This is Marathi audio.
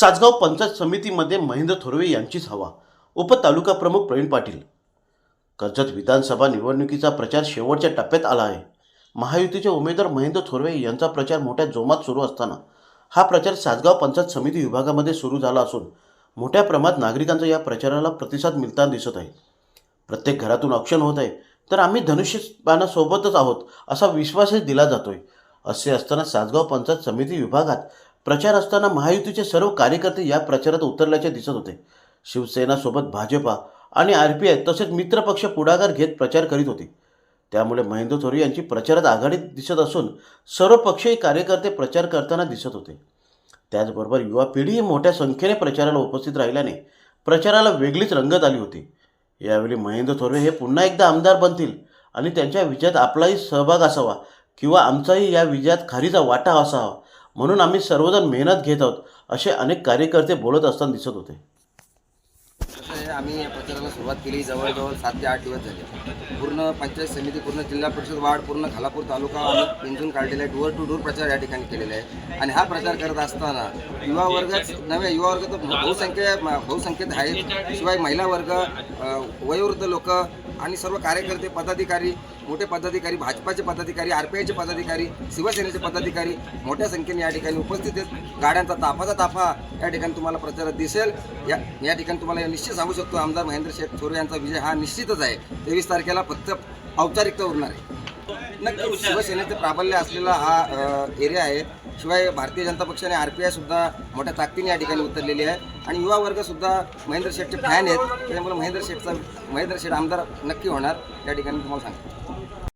सासगाव पंचायत समितीमध्ये महेंद्र थोरवे यांचीच हवा. उपतालुका प्रमुख प्रवीण पाटील. कर्जत विधानसभा निवडणुकीचा प्रचार शेवटच्या टप्प्यात आला आहे. महायुतीचे उमेदवार महेंद्र थोरवे यांचा प्रचार मोठ्या जोमात सुरू असताना हा प्रचार सासगाव पंचायत समिती विभागामध्ये सुरू झाला असून मोठ्या प्रमाणात नागरिकांचा या प्रचाराला प्रतिसाद मिळताना दिसत आहे. प्रत्येक घरातून ऑप्शन होत आहे तर आम्ही धनुष्यबाणासोबतच आहोत असा विश्वासही दिला जातोय. असे असताना सासगाव पंचायत समिती विभागात प्रचार असताना महायुतीचे सर्व कार्यकर्ते या प्रचारात उतरल्याचे दिसत होते. शिवसेनासोबत भाजपा आणि आर पी आय तसेच मित्रपक्ष पुढाकार घेत प्रचार करीत होते. त्यामुळे महेंद्र थोरी यांची प्रचारात आघाडीत दिसत असून सर्व पक्षीय कार्यकर्ते प्रचार करताना दिसत होते. त्याचबरोबर युवा पिढीही मोठ्या संख्येने प्रचाराला उपस्थित राहिल्याने प्रचाराला वेगळीच रंगत आली होती. यावेळी महेंद्र थोरवे हे पुन्हा एकदा आमदार बनतील आणि त्यांच्या विजयात आपलाही सहभाग असावा किंवा आमचाही या विजयात खारीचा वाटा असावा म्हणून आम्ही सर्वजण मेहनत घेत आहोत असे अनेक कार्यकर्ते बोलत असताना दिसत होते. आम्ही या प्रचाराला सुरुवात केली जवळजवळ सात ते आठ दिवस झाले. पूर्ण पंचायत समिती पूर्ण जिल्हा परिषद वार्ड पूर्ण खालापूर तालुका आम्ही पिंजून काढलेला आहे. डोअर टू डोअर प्रचार या ठिकाणी केलेला आहे. आणि हा प्रचार करत असताना युवा वर्गच नव्हे युवा वर्ग तर बहुसंख्य बहुसंख्येत आहे शिवाय महिला वर्ग वयोवृद्ध लोक आणि सर्व कार्यकर्ते पदाधिकारी मोठे पदाधिकारी भाजपाचे पदाधिकारी आर पी आयचे पदाधिकारी शिवसेनेचे पदाधिकारी मोठ्या संख्येने या ठिकाणी उपस्थित आहेत. गाड्यांचा ताफाचा ताफा या ठिकाणी तुम्हाला प्रचारात दिसेल. या या ठिकाणी तुम्हाला निश्चित सांगू शकतो आमदार महेंद्र शेठ थोरे यांचा विजय हा निश्चितच आहे. तेवीस तारखेला फक्त औपचारिकता उरणार आहे. नक्की शिवसेनेचे प्राबल्य असलेला हा एरिया आहे. शिवाय भारतीय जनता पक्षाने आर पी आय सुद्धा मोठ्या ताकदीने या ठिकाणी उतरलेली आहे. आणि युवा वर्ग सुद्धा महेंद्र शेठचे फॅन आहेत. त्याच्यामुळे महेंद्र शेठचा महेंद्र शेठ आमदार नक्की होणार. या ठिकाणी तुम्हाला सांगतो.